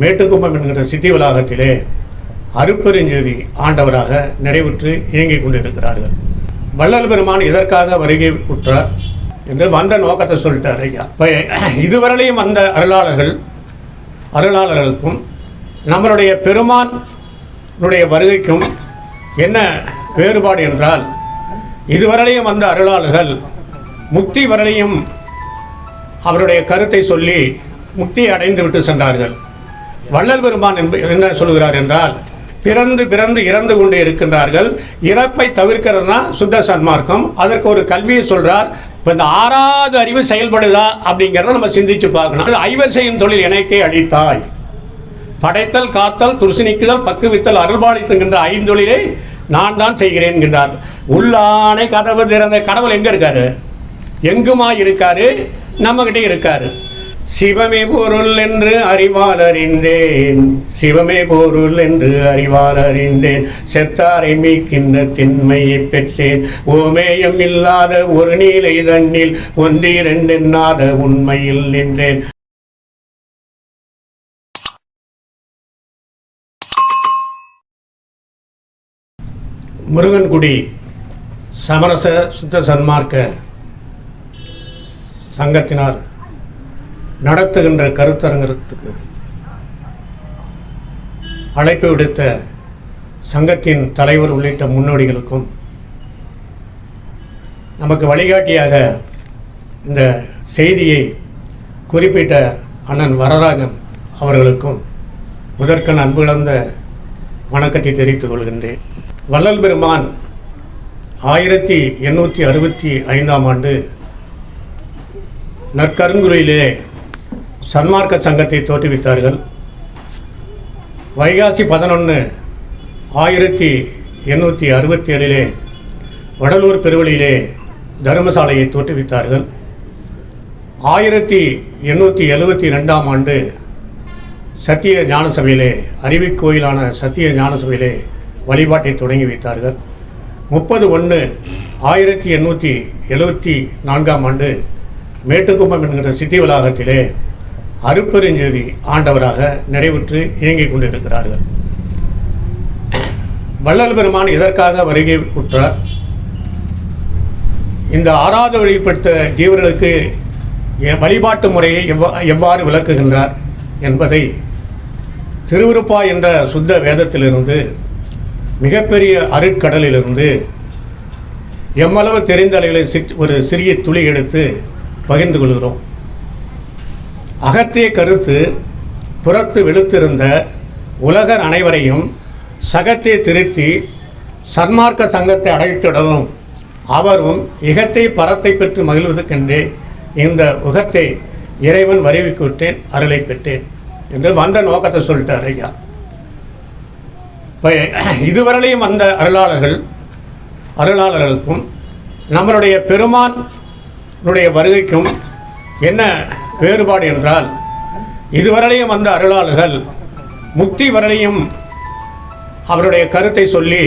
மேட்டுக்கும்பம் என்கிற சித்தி வளாகத்திலே அருப்பெருஞ்செய்தி ஆண்டவராக நிறைவுற்று இயங்கிக் கொண்டிருக்கிறார்கள். வள்ளல் பெருமான் இதற்காக வருகை உற்றார் என்று வந்த நோக்கத்தை சொல்லிட்டார் ஐயா. இப்போ இதுவரையிலையும் வந்த அருளாளர்கள் அருளாளர்களுக்கும் நம்மளுடைய பெருமானுடைய வருகைக்கும் என்ன வேறுபாடு என்றால் இதுவரையிலையும் வந்த அருளாளர்கள் முக்தி வரையிலையும் அவருடைய கருத்தை சொல்லி முக்தியை அடைந்து விட்டு சென்றார்கள். வள்ளல் பெருமான் என்ப என்ன சொல்கிறார் என்றால் பிறந்து பிறந்து இறந்து கொண்டே இருக்கின்றார்கள். இறப்பை தவிர்க்கிறது தான் சுத்த சன்மார்க்கம். அதற்கு ஒரு கல்வியை சொல்றார். இப்போ இந்த ஆறாவது அறிவு செயல்படுதா அப்படிங்கிறத நம்ம சிந்திச்சு பார்க்கணும். அது ஐவர் செய்யும் தொழில் எனக்கே அழித்தாய் படைத்தல் காத்தல் துருசினிக்குதல் பக்குவித்தல் அருள்பாலித்துங்கின்ற ஐந்தொழிலை நான் தான் செய்கிறேன் என்கின்றார். உள்ளானை கதவு திறந்த கடவுள் எங்கே இருக்காரு? எங்குமா இருக்காரு? நம்மகிட்டே இருக்காரு. சிவமே பொருள் என்று அறிவால் அறிந்தேன் சிவமே பொருள் என்று அறிவால் அறிந்தேன் செத்தாரை மீக்கின்ற திண்மையை பெற்றேன். ஓமேயம் இல்லாத ஒரு நீலை தண்ணில் ஒன்றிரண்டெண்ணாத உண்மையில் நின்றேன். முருகன்குடி சமரச சுத்த சன்மார்க்க சங்கத்தினார் நடத்துகின்ற கருத்தரங்கத்துக்கு அழைப்பு விடுத்த சங்கத்தின் தலைவர் உள்ளிட்ட முன்னோடிகளுக்கும் நமக்கு வழிகாட்டியாக இந்த செய்தியை குறிப்பிட்ட அண்ணன் வரராஜன் அவர்களுக்கும் முதற்கண் அன்பிழந்த வணக்கத்தை தெரிவித்துக் கொள்கின்றேன். வள்ளல் பெருமான் ஆயிரத்தி எண்ணூற்றி அறுபத்தி ஐந்தாம் ஆண்டு நற்கருங்குறையிலே சன்மார்க்க சங்கத்தை தோற்றுவித்தார்கள். வைகாசி பதினொன்று ஆயிரத்தி எண்ணூற்றி அறுபத்தி ஏழிலே வடலூர் பெருவழியிலே தர்மசாலையை தோற்றுவித்தார்கள். ஆயிரத்தி எண்ணூற்றி எழுபத்தி ரெண்டாம் ஆண்டு சத்திய ஞான சபையிலே கோயிலான சத்திய ஞான சபையிலே வழிபாட்டை தொடங்கி வைத்தார்கள். முப்பது ஒன்று ஆயிரத்தி எண்ணூற்றி எழுபத்தி நான்காம் ஆண்டு மேட்டுக்கும்பம் என்கிற சித்தி வளாகத்திலே அருப்பெருஞ்செய்தி ஆண்டவராக நிறைவுற்று இயங்கிக் கொண்டிருக்கிறார்கள். வள்ளல் பெருமான் இதற்காக வருகை உற்றார் இந்த ஆராத வழிபடுத்த ஜீவர்களுக்கு வழிபாட்டு முறையை எவ்வா எவ்வாறு விளக்குகின்றார் என்பதை திருவிருப்பா என்ற சுத்த வேதத்திலிருந்து மிகப்பெரிய அருட்கடலிலிருந்து எம்மளவு தெரிந்த அளவில் சிற்- ஒரு சிறிய துளி எடுத்து பகிர்ந்து கொள்கிறோம். அகத்திய கருத்து புறத்து விழுத்திருந்த உலகர் அனைவரையும் சகத்தை திருத்தி சன்மார்க்க சங்கத்தை அடைத்திடவும். அவரும் இகத்தை பரத்தை பெற்று மகிழ்வதற்கென்றே இந்த உகத்தை இறைவன் வருவிக்கு விட்டேன் அருளை பெற்றேன் என்று வந்த நோக்கத்தை சொல்லிட்டார் ஐயா. இப்போ இதுவரையிலையும் வந்த அருளாளர்கள் அருளாளர்களுக்கும் நம்மளுடைய பெருமானுடைய வருகைக்கும் என்ன வேறுபாடு என்றால் இதுவரையும் வந்த அருளாளர்கள் முக்தி வரலையும் அவருடைய கருத்தை சொல்லி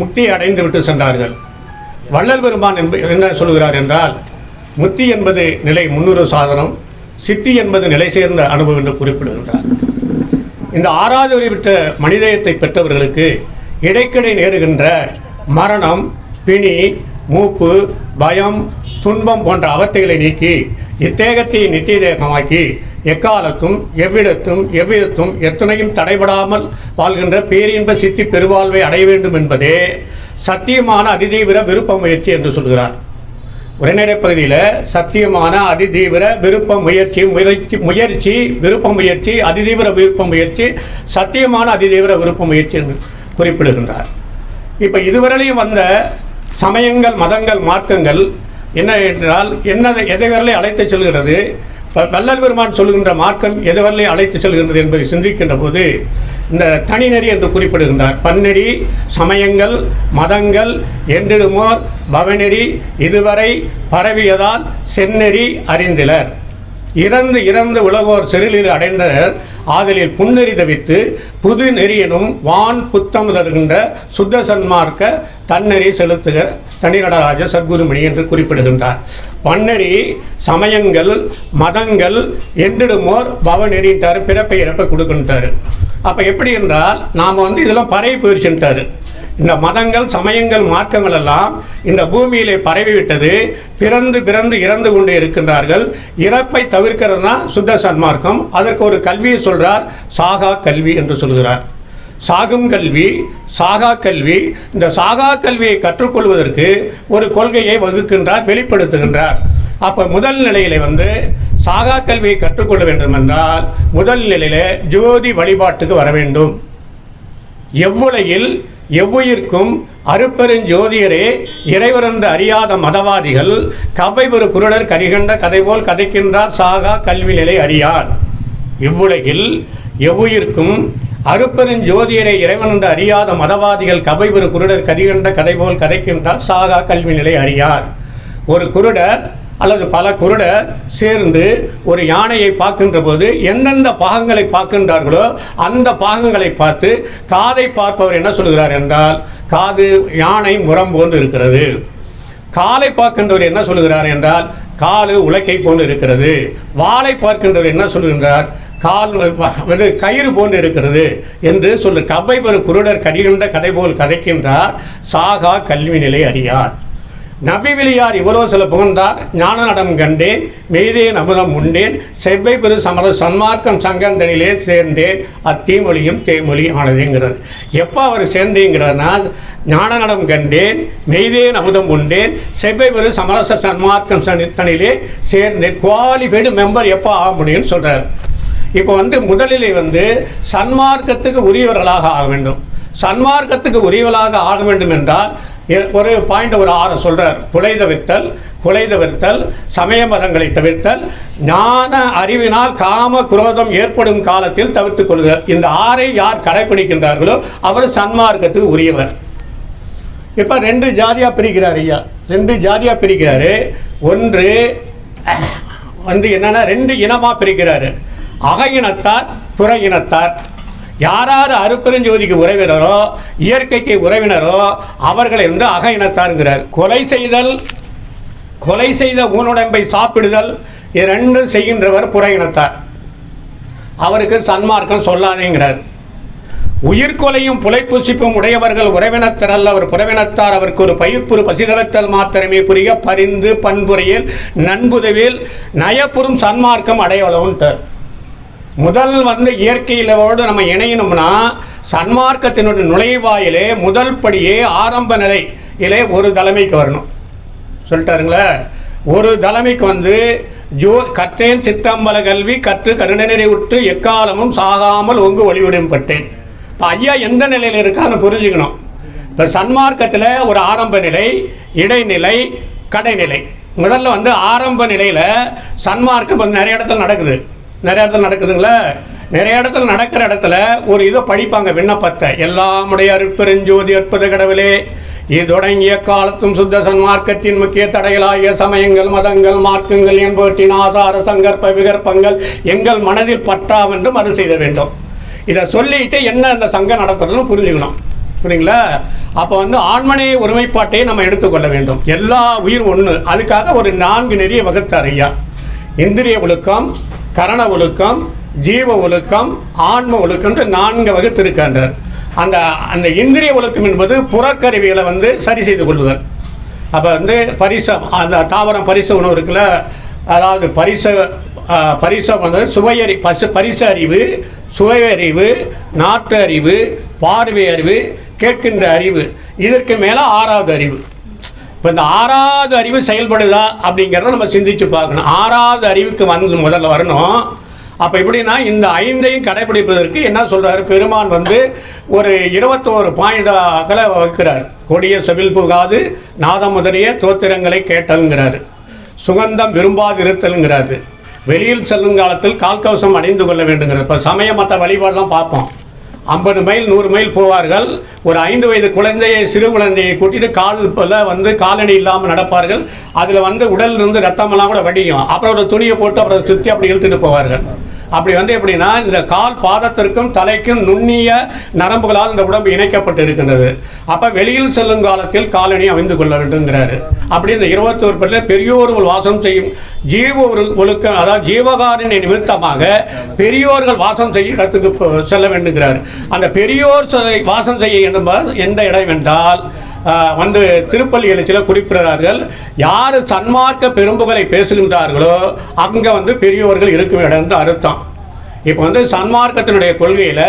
முக்தியை அடைந்து விட்டு சென்றார்கள். வள்ளல் பெருமான் என்ன சொல்கிறார் என்றால் முக்தி என்பது நிலை முன்னூறு சாதனம் சித்தி என்பது நிலை சேர்ந்த அனுபவம் என்று குறிப்பிடுகின்றார். இந்த ஆறாவது வரி பெற்ற மனிதயத்தை பெற்றவர்களுக்கு இடைக்கிடை நேருகின்ற மரணம் பிணி மூப்பு பயம் துன்பம் போன்ற அவத்தைகளை நீக்கி இத்தேகத்தை நித்திய தேகமாக்கி எக்காலத்தும் எவ்விடத்தும் எவ்விதத்தும் எத்தனையும் தடைபடாமல் வாழ்கின்ற பேரின்ப சித்தி பெருவாழ்வை அடைய வேண்டும் என்பதே சத்தியமான அதிதீவிர விருப்ப முயற்சி என்று சொல்கிறார். உரைநடை பகுதியில் சத்தியமான அதிதீவிர விருப்ப முயற்சி முயற்சி முயற்சி விருப்ப முயற்சி அதிதீவிர விருப்ப முயற்சி சத்தியமான அதிதீவிர விருப்ப முயற்சி என்று குறிப்பிடுகின்றார். இப்போ இதுவரையிலையும் வந்த சமயங்கள் மதங்கள் மார்க்கங்கள் என்ன என்றால் என்ன எதைவரலை அழைத்துச் அழைத்து செல்கிறது? வல்லல் வள்ளல் பெருமான் சொல்கின்ற மார்க்கம் எது அழைத்துச் அழைத்து செல்கின்றது என்பதை சிந்திக்கின்ற போது இந்த தனிநெறி என்று குறிப்பிடுகின்றார். பன்னெறி சமயங்கள் மதங்கள் என்றிடுமோர் பவநெறி இதுவரை பரவியதால் செந்நெறி அறிந்திலர். இறந்து இறந்து உலகோர் செருளில் அடைந்தனர். ஆதலில் புன்னெறி தவித்து புது நெறியனும் வான் புத்தம் தருகின்ற சுத்த சன்மார்க்க தன்னெறி செலுத்துக தனிநடராஜ சத்குருமணி என்று குறிப்பிடுகின்றார். பன்னெறி சமயங்கள் மதங்கள் என்றிடுமோர் பவநெறின்ட்டார் பிறப்பை இறப்பை கொடுக்கின்றார். அப்போ எப்படி என்றால் நாம் வந்து இதெல்லாம் பறை போயிடுச்சுன்ட்டாரு இந்த மதங்கள் சமயங்கள் மார்க்கங்கள் எல்லாம் இந்த பூமியிலே பரவிவிட்டது. பிறந்து பிறந்து இறந்து கொண்டே இருக்கின்றார்கள். இறப்பை தவிர்க்கிறது தான் சுத்த சன்மார்க்கம். அதற்கு ஒரு கல்வியை சொல்றார் சாகா கல்வி என்று சொல்கிறார். சாகும் கல்வி சாகா கல்வி. இந்த சாகா கல்வியை கற்றுக்கொள்வதற்கு ஒரு கொள்கையை வகுக்கின்றார் வெளிப்படுத்துகின்றார். அப்போ முதல் நிலையில வந்து சாகா கல்வியை கற்றுக்கொள்ள வேண்டும் என்றால் முதல் நிலையில ஜோதி வழிபாட்டுக்கு வர வேண்டும். எவ்வுலகில் எவ்வுயிர்க்கும் அருப்பெருஞ்சோதியரே இறைவர் என்று அறியாத மதவாதிகள் கவ்வை ஒரு குருடர் கரிகண்ட கதை போல் கதைக்கின்றார் சாகா கல்வி நிலை அறியார். இவ்வுலகில் எவ்வுயிர்க்கும் அருப்பெருஞ்சோதியரை இறைவன் என்று அறியாத மதவாதிகள் கவை ஒரு குருடர் கரிகண்ட கதை போல் கதைக்கின்றார் சாகா கல்வி நிலை அறியார். ஒரு குருடர் அல்லது பல குருடர் சேர்ந்து ஒரு யானையை பார்க்கின்ற போது எந்தெந்த பாகங்களை பார்க்கின்றார்களோ அந்த பாகங்களை பார்த்து காதை பார்ப்பவர் என்ன சொல்கிறார் என்றால் காது யானை முரம் போன்று இருக்கிறது. காலை பார்க்கின்றவர் என்ன சொல்லுகிறார் என்றால் காலு உலக்கை போன்று இருக்கிறது. வாளை பார்க்கின்றவர் என்ன சொல்கின்றார் கால் வந்து கயிறு போன்று இருக்கிறது என்று சொல்லு. கவ்வை ஒரு குருடர் கடிகின்ற கதை போல் கதைக்கின்றார் சாகா கல்வி நிலை அறியார். நபிவிலியார் இவரோ சில புகழ்ந்தார். ஞான நடம் கண்டேன். மெய்தேன் அமுதம் உண்டேன். செவ்வை பெரு சமர சன்மார்க்கம் சங்கந்தனிலே சேர்ந்தேன். அத்தீமொழியும் தேமொழி ஆனதுங்கிறது. எப்போ அவர் சேர்ந்தேங்கிறதுனா ஞான நடம் கண்டேன். மெய்தேன் அமுதம் உண்டேன். செவ்வை பெரு சமரச சன்மார்க்கம் தனிலே சேர்ந்தேன். குவாலிஃபைடு மெம்பர் எப்போ ஆக முடியும்னு சொல்கிறார் இப்போ வந்து முதலிலே வந்து சன்மார்க்கத்துக்கு உரியவர்களாக ஆக வேண்டும். சன்மார்க்கத்துக்கு உரியவர்களாக ஆக வேண்டும் என்றால் ஒரு பாயிண்ட் ஒரு ஆறு சொல்கிறார் குலை தவிர்த்தல் குலை தவிர்த்தல் சமய மதங்களை தவிர்த்தல் ஞான அறிவினால் காம குரோதம் ஏற்படும் காலத்தில் தவிர்த்து கொள்ளுதல். இந்த ஆறை யார் கடைப்பிடிக்கின்றார்களோ அவர் சன்மார்க்கத்துக்கு உரியவர். இப்போ ரெண்டு ஜாதியாக பிரிக்கிறார் ஐயா. ரெண்டு ஜாதியாக பிரிக்கிறாரு. ஒன்று வந்து என்னென்னா ரெண்டு இனமாக பிரிக்கிறாரு. அக இனத்தார் புற இனத்தார். யாரார் அருப்பெருஞ்சோதிக்கு உறவினரோ இயற்கைக்கு உறவினரோ அவர்களை வந்து அக இனத்தாருங்கிறார் கொலை செய்தல் கொலை செய்த ஊனுடம்பை சாப்பிடுதல் இது ரெண்டும் செய்கின்றவர் புற இனத்தார் அவருக்கு சன்மார்க்கம் சொல்லாதேங்கிறார். உயிர்கொலையும் புலைப்பூசிப்பும் உடையவர்கள் உறவினத்தரல் அவர் புறவினத்தார் அவருக்கு ஒரு பயிர்ப்புறு பசிதரத்தல் மாத்திரமே புரிய பரிந்து பண்புரையில் நண்புதவில் நயப்புறும் சன்மார்க்கம் அடையவளவுன்ட்டார் முதல் வந்து இயற்கையிலோடு நம்ம இணையணும்னா சன்மார்க்கத்தினுடைய நுழைவாயிலே முதல் படியே ஆரம்ப நிலையிலே ஒரு தலைமைக்கு வரணும். சொல்லிட்டாருங்களா? ஒரு தலைமைக்கு வந்து ஜோ கற்றேன் சிற்றம்பல கல்வி கற்று கருணநிலை உற்று எக்காலமும் சாகாமல் ஒங்கு ஒளிவிடும் பட்டேன் இப்போ ஐயா எந்த நிலையில் இருக்கான்னு புரிஞ்சுக்கணும். இப்போ சன்மார்க்கத்தில் ஒரு ஆரம்ப நிலை இடைநிலை கடைநிலை. முதல்ல வந்து ஆரம்ப நிலையில் சன்மார்க்கம் நிறைய இடத்துல நடக்குது. நிறைய இடத்துல நடக்குதுங்களா. நிறைய இடத்துல நடக்கிற இடத்துல ஒரு இதை படிப்பாங்க விண்ணப்பத்தை. எல்லாமுடைய அருட்பெருஞ்சோதி அற்புத கடவுளே இது தொடங்கிய காலத்தும் சுத்த சன்மார்க்கத்தின் முக்கிய தடைகளாகிய சமயங்கள் மதங்கள் மார்க்கங்கள் என்பவற்றின் ஆசார சங்கற்ப விகற்பங்கள் எங்கள் மனதில் பற்றாவென்றும் அது செய்த வேண்டும். இதை சொல்லிட்டு என்ன அந்த சங்கம் நடத்துறதுன்னு புரிஞ்சுக்கணும். புரியுங்களா அப்போ வந்து ஆண்மனைய ஒருமைப்பாட்டை நம்ம எடுத்துக்கொள்ள வேண்டும். எல்லா உயிர் ஒன்று அதுக்காக ஒரு நான்கு நெறிய வகுத்தார் ஐயா. இந்திரிய ஒழுக்கம் கரண ஒழுக்கம் ஜீவ ஒழுக்கம் ஆன்ம ஒழுக்கம்ன்ற நான்கு வகுத்திருக்கின்றார் அந்த அந்த இந்திரிய ஒழுக்கம் என்பது புறக்கருவிகளை வந்து சரி செய்து கொள்ளுதல். அப்போ வந்து பரிச அந்த தாவரம் பரிச உணவு இருக்குல்ல அதாவது பரிச பரிசம் வந்து சுவையறி பசு பரிச அறிவு சுவையறிவு நாட்டு அறிவு பார்வை அறிவு கேட்கின்ற அறிவு இதற்கு மேலே ஆறாவது அறிவு. இப்போ இந்த ஆறாவது அறிவு செயல்படுதா அப்படிங்கிறத நம்ம சிந்திச்சு பார்க்கணும். ஆறாவது அறிவுக்கு வந்து முதல்ல வரணும். அப்போ எப்படின்னா இந்த ஐந்தையும் கடைபிடிப்பதற்கு என்ன சொல்கிறாரு பெருமான் வந்து ஒரு இருபத்தோரு பாயிண்டாக்களை வைக்கிறார் கொடிய செவில் புகாது நாதம் முதலிய தோத்திரங்களை கேட்டல்ங்கிறாரு. சுகந்தம் விரும்பாது இருத்தல்ங்கிறாரு வெளியில் செல்லும் காலத்தில் கால்கவசம் அணிந்து கொள்ள வேண்டுங்கிறார். இப்போ சமய மற்ற வழிபாடெலாம் பார்ப்போம். ஐம்பது மைல் நூறு மைல் போவார்கள். ஒரு ஐந்து வயது குழந்தையை சிறு குழந்தையை கூட்டிட்டு கால் போல வந்து காலடி இல்லாமல் நடப்பார்கள். அதில் வந்து உடல்ல இருந்து ரத்தமெல்லாம் கூட வடியும். அப்புறம் ஒரு துணியை போட்டு அப்புறம் சுற்றி அப்படி இழுத்துட்டு போவார்கள். அப்படி வந்து எப்படின்னா இந்த கால் பாதத்திற்கும் தலைக்கும் நுண்ணிய நரம்புகளால் இந்த உடம்பு இணைக்கப்பட்டு இருக்கின்றது அப்போ வெளியில் செல்லும் காலத்தில் காலணி அமைந்து கொள்ள வேண்டும்ங்கிறாரு. அப்படி இந்த இருபத்தோரு பேரில் பெரியோர்கள் வாசம் செய்யும் ஜீவ ஒரு ஒழுக்க அதாவது ஜீவகாரின் நிமித்தமாக பெரியோர்கள் வாசம் செய்ய இடத்துக்கு செல்ல வேண்டுங்கிறார். அந்த பெரியோர் வாசம் செய்ய எந்த இடம் என்றால் வந்து திருப்பள்ளி எழுச்சியில் குறிப்பிடுகிறார்கள். யார் சன்மார்க்க பெரும்புகளை பேசுகின்றார்களோ அங்கே வந்து பெரியோர்கள் இருக்கும் இடம் அர்த்தம். இப்போ வந்து சன்மார்க்கத்தினுடைய கொள்கையில்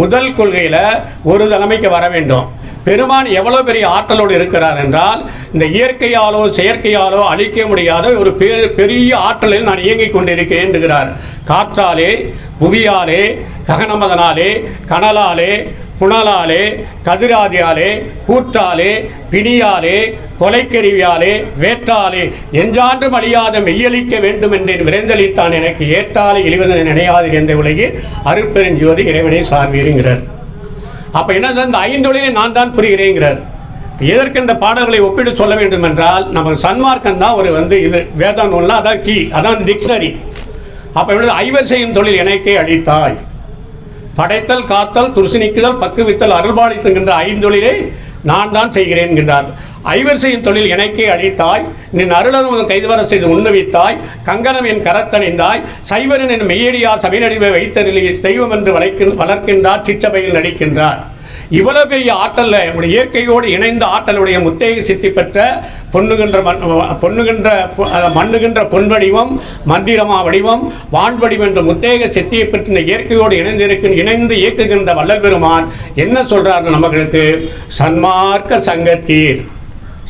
முதல் கொள்கையில் ஒரு தலைமைக்கு வர வேண்டும். பெருமான் எவ்வளோ பெரிய ஆற்றலோடு இருக்கிறார் என்றால் இந்த இயற்கையாலோ செயற்கையாலோ அழிக்க முடியாத ஒரு பெரிய ஆற்றலில் நான் இயங்கிக் கொண்டிருக்கிறேன் என்கிறார். காற்றாலே புவியாலே ககனமதனாலே கனலாலே புனலாலே கதிராதியாலே கூற்றாலே பிணியாலே கொலைக்கருவியாலே வேற்றாலே என்றாண்டும் அழியாத மெய்யளிக்க வேண்டும் என்றேன். விரைந்தளித்தான் எனக்கு ஏற்றாலே இழிவதனை நினையாது என்ற உலகில் அருப்பெருஞ்சோதி இறைவனை சார்வீருங்கிறார் அப்ப என்ன இந்த ஐந்தொழிலை நான் தான் புரிகிறேங்கிறார். எதற்கு இந்த பாடல்களை ஒப்பிட்டு சொல்ல வேண்டும் என்றால் நம்ம சன்மார்க்கம் தான் ஒரு வந்து இது வேத நூல்னா அதான் கீ அதான் டிக்ஷனரி. அப்ப என்ன ஐவர் செய்யும் தொழில் எனக்கே அளித்தாய். படைத்தல் காத்தல் துருசினிக்குதல் பக்குவித்தல் அருள்பாலித்துங்கின்ற ஐந்தொழிலை நான் தான் செய்கிறேன் என்கின்றார். ஐவர் செய்யும் தொழில் எனக்கே அழித்தாய். நின் அருளதும் கைதுவர செய்து உண்ணுவித்தாய். கங்கணம் என் கரத்தணிந்தாய். சைவரன் என் மெய்யடியா சபைநடிவை வைத்தருளி தெய்வம் என்று வளைக்கின் வளர்க்கின்றார் சிற்றபையில் நடிக்கின்றார். இவ்வளவு பெரிய ஆற்றல்ல உடைய இயற்கையோடு இணைந்த ஆற்றலுடைய முத்தேக சித்தி பெற்ற பொன்னுகின்ற மண் பொன்னுகின்ற மண்ணுகின்ற பொன் வடிவம் மந்திரமா வடிவம் வான் வடிவம் என்ற முத்தேக சித்தியை பெற்ற இயற்கையோடு இணைந்திருக்கும் இணைந்து இயக்குகின்ற வல்லல் பெருமான் என்ன சொல்றாரு நமக்கு? சன்மார்க்க சங்கத்தீர்.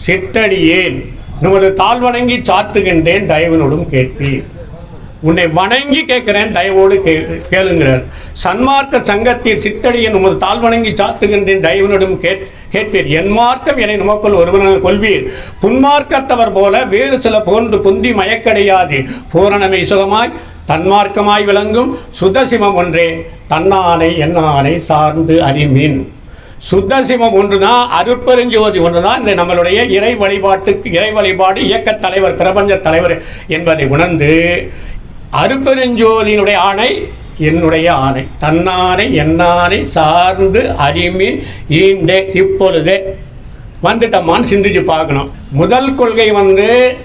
சிற்றடியேன் நமது தாழ்வணங்கி சாத்துகின்றேன் தயவனோடும் கேட்பீர். உன்னை வணங்கி கேட்கிறேன் தயவோடு கே கேளுங்கிறார். சன்மார்க்க சங்கத்தில் சித்தடியை உமது தாழ்வணங்கி சாத்துகின்றேன் தயவனிடம் கேட் கேட்பீர். என் மார்க்கம் என்னை நமக்குள் ஒருவனால் கொள்வீர். புன்மார்க்கத்தவர் போல வேறு சில போன்று புந்தி மயக்கடையாது. பூரணமை சுகமாய் தன்மார்க்கமாய் விளங்கும் சுதசிமம் ஒன்றே. தன்னானை என்னானை சார்ந்து அறிமின். சுத்தசிவம் ஒன்றுதான் அருட்பெருஞ்சோதி ஒன்றுதான் இந்த நம்மளுடைய இறை வழிபாட்டுக்கு இறை வழிபாடு இயக்க தலைவர் பிரபஞ்ச தலைவர் என்பதை உணர்ந்து அருட்பெருஞ்சோதியினுடைய ஆணை என்னுடைய ஆணை. தன்னானை என்னானை சார்ந்து அறிமின் ஈண்டே இப்பொழுதே. வந்துட்டம்மான்னு சிந்திச்சு பார்க்கணும். முதல் கொள்கை வந்து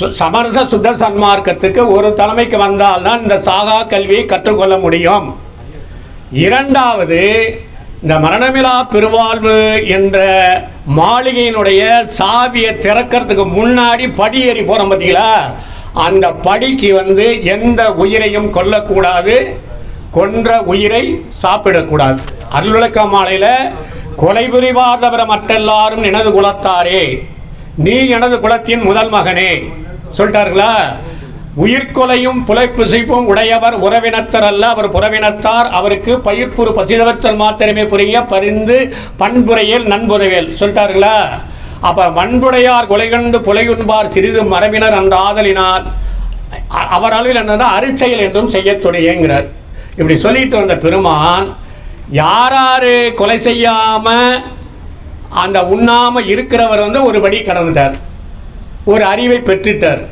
சு- சமரச சுத்த சன்மார்க்கத்துக்கு ஒரு தலைமைக்கு வந்தால்தான் இந்த சாகா கல்வியை கற்றுக்கொள்ள முடியும். இரண்டாவது இந்த மரணமிலா பெருவாழ்வு என்ற மாளிகையினுடைய சாவியை திறக்கிறதுக்கு முன்னாடி படியேறி போகிறோம் பார்த்தீங்களா அந்த படிக்கு வந்து எந்த உயிரையும் கொல்லக்கூடாது கொன்ற உயிரை சாப்பிடக்கூடாது. அருள்விளக்க மாலையில் கொலை புரிவாதவர மற்றெல்லாரும் எனது குலத்தாரே நீ எனது குலத்தின் முதல் மகனே சொல்லிட்டாருங்களா? உயிர்கொலையும் புலைப்புசிப்பும் உடையவர் உறவினத்தர் அல்ல. அவர் புறவினத்தார். அவருக்கு பயிர்ப்புறு பசிதவற்றல் மாத்திரமே புரிய பரிந்து பண்புரையில் நண்புதவேல் சொல்லிட்டார்களா அப்ப வன்புடையார் கொலை கண்டு புலையுண்பார் சிறிது மரபினர் அந்த ஆதலினால் அவர் அளவில் என்னன்னா அருச்செயல் என்றும் செய்ய துணையேங்கிறார் இப்படி சொல்லிட்டு வந்த பெருமான் யாராரு கொலை செய்யாம அந்த உண்ணாம இருக்கிறவர் வந்து ஒரு படி கடந்துட்டார். ஒரு அறிவை பெற்றுட்டார்.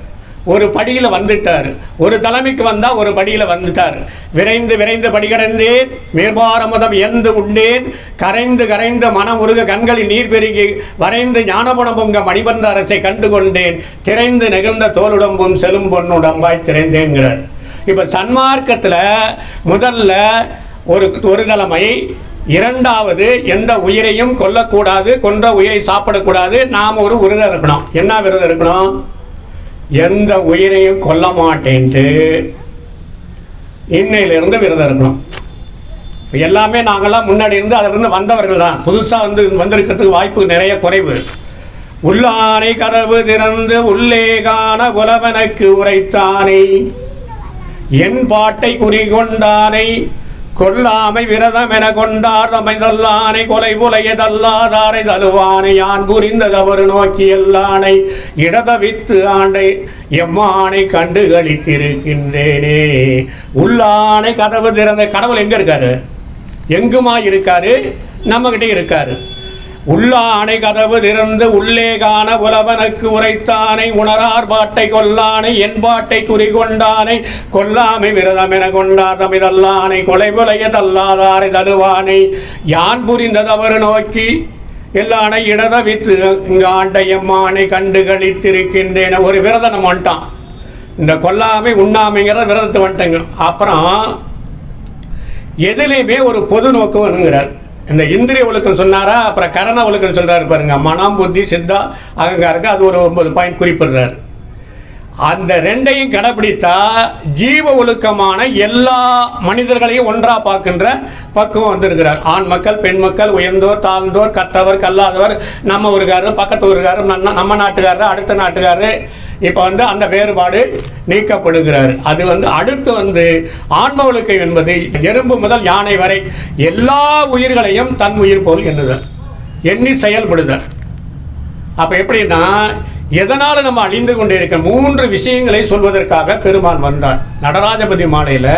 ஒரு படியில் வந்துட்டார். ஒரு தலைமைக்கு வந்தால் ஒரு படியில் வந்துட்டார். விரைந்து விரைந்து படி கடந்தேன். மேற்பாரமுதம் எந்து உண்டேன். கரைந்து கரைந்து மனம் உருக கண்களில் நீர் பெருகி வரைந்து ஞானபுணம் பொங்க மணிபந்த அரசை கண்டு கொண்டேன் திரைந்து நெகிழ்ந்த தோலுடம்பும் செலும் பொன்னுடம்பாய் திரைந்தேங்கிறார் இப்போ சன்மார்க்கத்தில் முதல்ல ஒரு ஒரு தலைமை இரண்டாவது எந்த உயிரையும் கொல்லக்கூடாது கொன்ற உயிரை சாப்பிடக்கூடாது. நாம் ஒரு விரதம் இருக்கணும். என்ன விரதம் இருக்கணும்? எந்த உயிரையும் கொல்ல மாட்டேன்ட்டு இன்னையிலிருந்து விரதம் இருக்கணும். எல்லாமே நாங்கள்லாம் முன்னாடி இருந்து அதிலிருந்து வந்தவர்கள் தான். புதுசாக வந்து வந்திருக்கிறதுக்கு வாய்ப்பு நிறைய குறைவு. உள்ளானை கதவு திறந்து உள்ளே காண புலவனுக்கு உரைத்தானே. என் பாட்டை குறிகொண்டானை கொல்லாமை விரதம் என கொண்டார் தம்மை தல்லானை கொலை புலைய தல்லாதாரை தழுவானை யான் புரிந்த தவறு நோக்கி எல்லானை இடதவித்து ஆண்டை எம்மானை கண்டு கழித்திருக்கின்றேனே உள்ளானை கதவு திறந்த கடவுள் எங்க இருக்காரு? எங்குமா இருக்காரு? நம்மகிட்ட இருக்காரு. உள்ளானை கதவு திறந்து உள்ளே காண உலவனுக்கு உரைத்தானை உணரார் பாட்டை கொல்லானை என் பாட்டை குறிகொண்டானை கொல்லாமை விரதம் என கொண்டார் தமிழல்லானை கொலை புலைய தல்லாதாரை தருவானை யான் புரிந்த தவறு நோக்கி? எல்லானை இடத வித்து இங்கு ஆண்டையம்மானை கண்டு கழித்திருக்கின்றேன் ஒரு விரதனம் வந்துட்டான். இந்த கொல்லாமை உண்ணாமைங்கிற விரதத்தை வந்துட்டேங்க. அப்புறம் எதுலேயுமே ஒரு பொது நோக்கம் வேணுங்கிறார் இந்த இந்திரிய ஒழுக்கம் சொன்னாரா? அப்புறம் கரண ஒழுக்கம் சொல்கிறாரு பாருங்க. மனம் புத்தி சித்தா அகங்காரக்கு அது ஒரு ஒன்பது பாயிண்ட் குறிப்பிடுறாரு. அந்த ரெண்டையும் கடைபிடித்தா ஜீவ ஒழுக்கமான எல்லா மனிதர்களையும் ஒன்றா பார்க்கின்ற பக்குவம் வந்திருக்கிறார். ஆண் மக்கள் பெண் மக்கள் உயர்ந்தோர் தாழ்ந்தோர் கற்றவர் கல்லாதவர் நம்ம ஊருக்காரர் பக்கத்து ஊருக்காரர் நம்ம நம்ம நாட்டுக்காரர் அடுத்த நாட்டுக்காரர் இப்போ வந்து அந்த வேறுபாடு நீக்கப்படுகிறார். அது வந்து அடுத்து வந்து ஆன்ம ஒழுக்கை என்பது எறும்பு முதல் யானை வரை எல்லா உயிர்களையும் தன் உயிர் போல் எண்ணுதல் எண்ணி செயல்படுதல். அப்போ எப்படின்னா எதனால் நம்ம அழிந்து கொண்டிருக்க மூன்று விஷயங்களை சொல்வதற்காக பெருமான் வந்தார். நடராஜபதி மாலையில்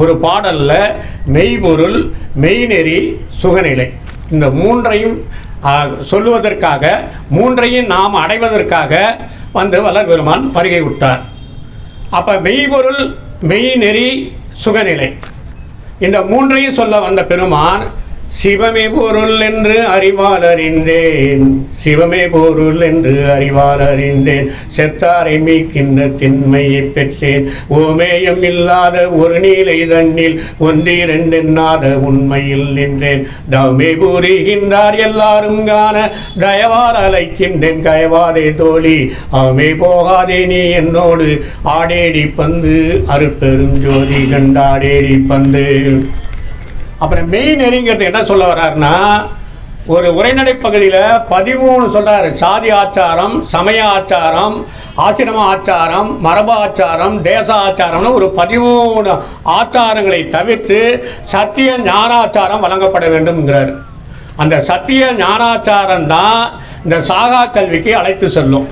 ஒரு பாடலில் மெய்பொருள் மெய்நெறி சுகநிலை. இந்த மூன்றையும் சொல்லுவதற்காக மூன்றையும் நாம் அடைவதற்காக வந்து வளர் பெருமான் வருகை விட்டார். அப்போ மெய்பொருள் மெய் நெறி சுகநிலை. இந்த மூன்றையும் சொல்ல வந்த பெருமான் சிவமே பொருள் என்று அறிவால் அறிந்தேன் சிவமே பொருள் என்று அறிவால் அறிந்தேன் செத்தாரை மீக்கின்ற திண்மையை பெற்றேன். ஓமேயம் இல்லாத ஒரு நீலை தண்ணில் ஒன்றிரண்டெண்ணாத உண்மையில் நின்றேன். தவமே கூறுகின்றார் எல்லாரும் காண தயவால் அழைக்கின்றேன். கயவாதே தோழி அவமே போகாதே நீ என்னோடு. ஆடேடி பந்து அருப்பெரும் ஜோதி கண்டாடேடி பந்து. அப்புறம் மெயின் நெறிங்கிறது என்ன சொல்ல வர்றாருன்னா ஒரு உரைநடை பகுதியில் பதிமூணு சொல்கிறாரு சாதி ஆச்சாரம் சமய ஆச்சாரம் ஆசிரம ஆச்சாரம் மரபு ஆச்சாரம் தேச ஆச்சாரம்னு ஒரு பதிமூணு ஆச்சாரங்களை தவிர்த்து சத்திய ஞானாச்சாரம் வழங்கப்பட வேண்டும்ங்கிறார். அந்த சத்திய ஞானாச்சாரம் தான் இந்த சாகா கல்விக்கு அழைத்து செல்லும்.